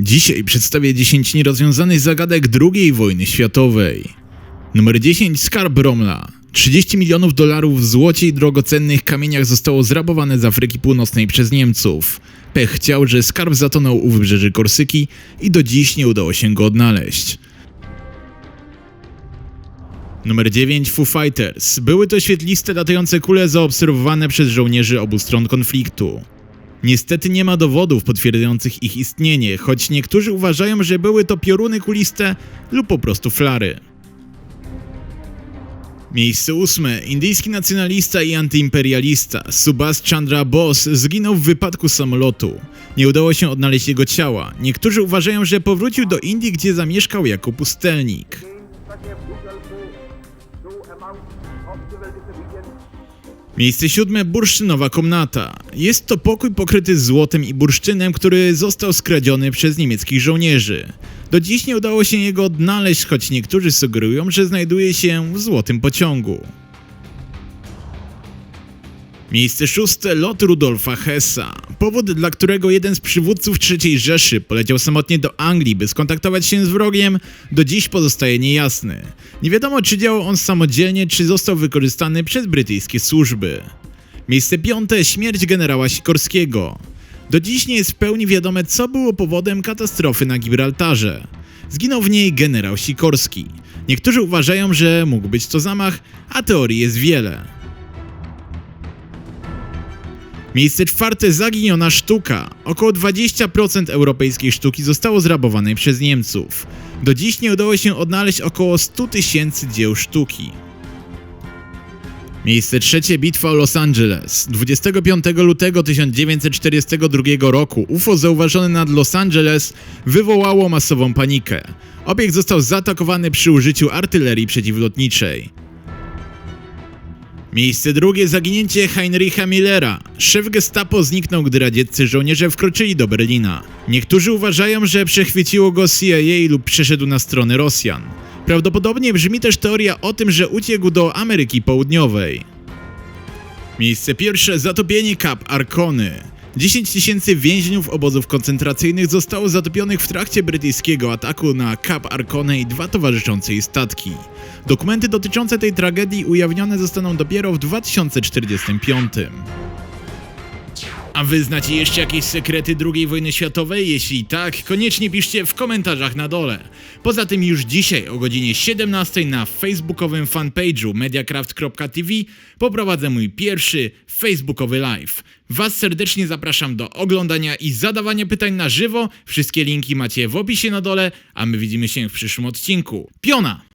Dzisiaj przedstawię 10 nierozwiązanych zagadek II wojny światowej. Numer 10 Skarb Romla. 30 milionów dolarów w złocie i drogocennych kamieniach zostało zrabowane z Afryki Północnej przez Niemców. Pech chciał, że skarb zatonął u wybrzeży Korsyki i do dziś nie udało się go odnaleźć. Numer 9 Foo Fighters. Były to świetliste latające kule zaobserwowane przez żołnierzy obu stron konfliktu. Niestety nie ma dowodów potwierdzających ich istnienie, choć niektórzy uważają, że były to pioruny kuliste lub po prostu flary. Miejsce ósme. Indyjski nacjonalista i antyimperialista Subhash Chandra Bose zginął w wypadku samolotu. Nie udało się odnaleźć jego ciała. Niektórzy uważają, że powrócił do Indii, gdzie zamieszkał jako pustelnik. Miejsce siódme bursztynowa komnata. Jest to pokój pokryty złotem i bursztynem, który został skradziony przez niemieckich żołnierzy. Do dziś nie udało się jego odnaleźć, choć niektórzy sugerują, że znajduje się w złotym pociągu. Miejsce szóste lot Rudolfa Hessa. Powód, dla którego jeden z przywódców III Rzeszy poleciał samotnie do Anglii, by skontaktować się z wrogiem, do dziś pozostaje niejasny. Nie wiadomo, czy działał on samodzielnie, czy został wykorzystany przez brytyjskie służby. Miejsce piąte śmierć generała Sikorskiego. Do dziś nie jest w pełni wiadome, co było powodem katastrofy na Gibraltarze. Zginął w niej generał Sikorski. Niektórzy uważają, że mógł być to zamach, a teorii jest wiele. Miejsce czwarte zaginiona sztuka. Około 20% europejskiej sztuki zostało zrabowanej przez Niemców. Do dziś nie udało się odnaleźć około 100 tysięcy dzieł sztuki. Miejsce trzecie bitwa o Los Angeles. 25 lutego 1942 roku UFO zauważone nad Los Angeles wywołało masową panikę. Obiekt został zaatakowany przy użyciu artylerii przeciwlotniczej. Miejsce drugie zaginięcie Heinricha Millera. Szef gestapo zniknął, gdy radzieccy żołnierze wkroczyli do Berlina. Niektórzy uważają, że przechwyciło go CIA lub przeszedł na stronę Rosjan. Prawdopodobnie brzmi też teoria o tym, że uciekł do Ameryki Południowej. Miejsce pierwsze zatopienie Kap Arkony. 10 tysięcy więźniów obozów koncentracyjnych zostało zatopionych w trakcie brytyjskiego ataku na Kap Arkone i dwa towarzyszące jej statki. Dokumenty dotyczące tej tragedii ujawnione zostaną dopiero w 2045. A wy znacie jeszcze jakieś sekrety II wojny światowej? Jeśli tak, koniecznie piszcie w komentarzach na dole. Poza tym już dzisiaj o godzinie 17 na facebookowym fanpage'u mediacraft.tv poprowadzę mój pierwszy facebookowy live. Was serdecznie zapraszam do oglądania i zadawania pytań na żywo. Wszystkie linki macie w opisie na dole, a my widzimy się w przyszłym odcinku. Piona!